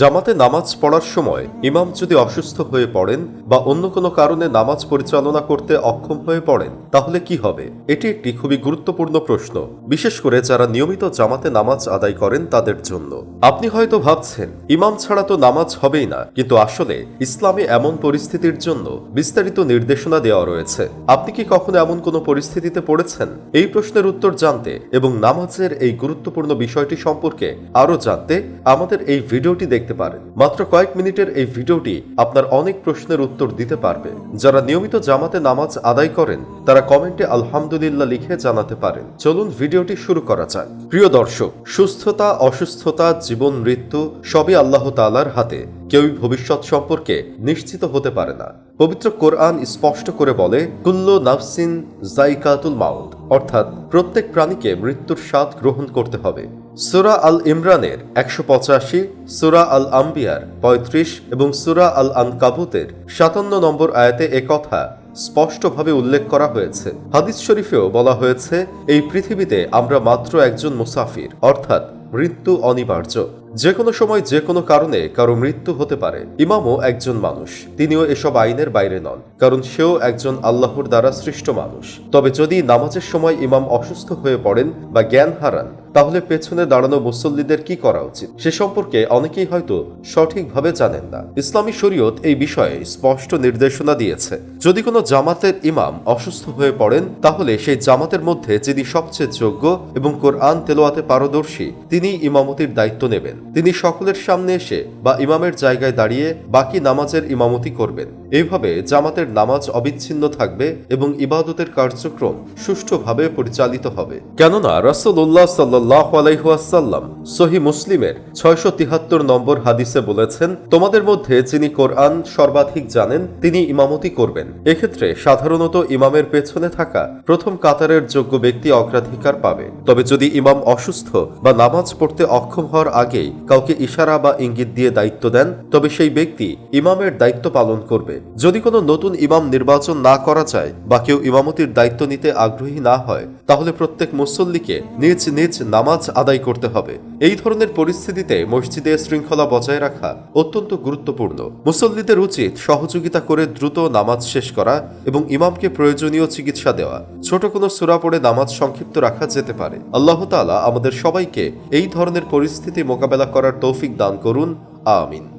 জামাতে নামাজ পড়ার সময় ইমাম যদি অসুস্থ হয়ে পড়েন বা অন্য কোনো কারণে নামাজ পরিচালনা করতে অক্ষম হয়ে পড়েন, তাহলে কি হবে? এটি একটি খুবই গুরুত্বপূর্ণ প্রশ্ন, বিশেষ করে যারা নিয়মিত জামাতে নামাজ আদায় করেন তাদের জন্য। আপনি হয়তো ভাবছেন, ইমাম ছাড়া তো নামাজ হবেই না, কিন্তু আসলে ইসলামে এমন পরিস্থিতির জন্য বিস্তারিত নির্দেশনা দেওয়া রয়েছে। আপনি কি কখনো এমন কোনো পরিস্থিতিতে পড়েছেন? এই প্রশ্নের উত্তর জানতে এবং নামাজের এই গুরুত্বপূর্ণ বিষয়টি সম্পর্কে আরও জানতে আমাদের এই ভিডিওটি দেখতে পারেন। মাত্র কয়েক মিনিটের এই ভিডিওটি আপনার অনেক প্রশ্নের উত্তর দিতে পারবে। যারা নিয়মিত জামাতে নামাজ আদায় করেন, তারা কমেন্টে আলহামদুলিল্লাহ লিখে জানাতে পারেন। চলুন ভিডিওটি শুরু করা যাক। প্রিয় দর্শক, সুস্থতা, অসুস্থতা, জীবন, মৃত্যু, সবই আল্লাহ তাআলার হাতে। কেউই ভবিষ্যৎ সম্পর্কে নিশ্চিত হতে পারে না। পবিত্র কোরআন স্পষ্ট করে বলে, কুল্লু নাফসিন জাইকাতুল মাউত। অর্থাৎ প্রত্যেক প্রাণীকে মৃত্যুর স্বাদ গ্রহণ করতে হবে। সুরা আল ইমরানের একশো পঁচাশি, সুরা আল আম্বিয়ার পঁয়ত্রিশ এবং সুরা আল আন কাবুতের সাতান্ন নম্বর আয়াতে একথা স্পষ্টভাবে উল্লেখ করা হয়েছে। হাদিস শরীফেও বলা হয়েছে, এই পৃথিবীতে আমরা মাত্র একজন মুসাফির, অর্থাৎ মৃত্যু অনিবার্য। যে কোনো সময় যে কোনো কারণে কারও মৃত্যু হতে পারে। ইমামও একজন মানুষ। তিনিও এসব আইনের বাইরে নন, কারণ সেও একজন আল্লাহর দ্বারা সৃষ্ট মানুষ। তবে যদি নামাজের সময় ইমাম অসুস্থ হয়ে পড়েন বা জ্ঞান হারান, তাহলে পেছনে দাঁড়ানো মুসল্লিদের কি করা উচিত? সে সম্পর্কে অনেকেই হয়তো সঠিকভাবে জানেন না। ইসলামী শরীয়ত এই বিষয়ে স্পষ্ট নির্দেশনা দিয়েছে। যদি কোনো জামাতের ইমাম অসুস্থ হয়ে পড়েন, তাহলে সেই জামাতের মধ্যে যিনি সবচেয়ে যোগ্য এবং কোরআন তেলোয়াতে পারদর্শী, তিনি ইমামতির দায়িত্ব নেবেন। তিনি সকলের সামনে এসে বা ইমামের জায়গায় দাঁড়িয়ে বাকি নামাজের ইমামতি করবেন। এইভাবে জামাতের নামাজ অবিচ্ছিন্ন থাকবে এবং ইবাদতের কার্যক্রম সুষ্ঠুভাবে পরিচালিত হবে। কেননা রাসূলুল্লাহ সাল্লাহ আলাইহাসাল্লাম সহি মুসলিমের ছয়শো তিহাত্তর নম্বর হাদিসে বলেছেন, তোমাদের মধ্যে যিনি কোরআন সর্বাধিক জানেন, তিনি ইমামতি করবেন। এক্ষেত্রে সাধারণত ইমামের পেছনে থাকা প্রথম কাতারের যোগ্য ব্যক্তি অগ্রাধিকার পাবে। তবে যদি ইমাম অসুস্থ বা নামাজ পড়তে অক্ষম হওয়ার আগেই কাউকে ইশারা বা ইঙ্গিত দিয়ে দায়িত্ব দেন, তবে সেই ব্যক্তি ইমামের দায়িত্ব পালন করবে। যদি কোনো নতুন ইমাম নির্বাচন না করা যায় বা কেউ ইমামতির দায়িত্ব নিতে আগ্রহী না হয়, তাহলে প্রত্যেক মুসল্লিকে নিজ নিজ নামাজ আদায় করতে হবে। এই ধরনের পরিস্থিতিতে মসজিদে শৃঙ্খলা বজায় রাখা অত্যন্ত গুরুত্বপূর্ণ। মুসল্লিদের উচিত সহযোগিতা করে দ্রুত নামাজ শেষ করা এবং ইমামকে প্রয়োজনীয় চিকিৎসা দেওয়া। ছোট কোনো সুরা পড়ে নামাজ সংক্ষিপ্ত রাখা যেতে পারে। আল্লাহ তালা আমাদের সবাইকে এই ধরনের পরিস্থিতি মোকাবেলা করার তৌফিক দান করুন। আমিন।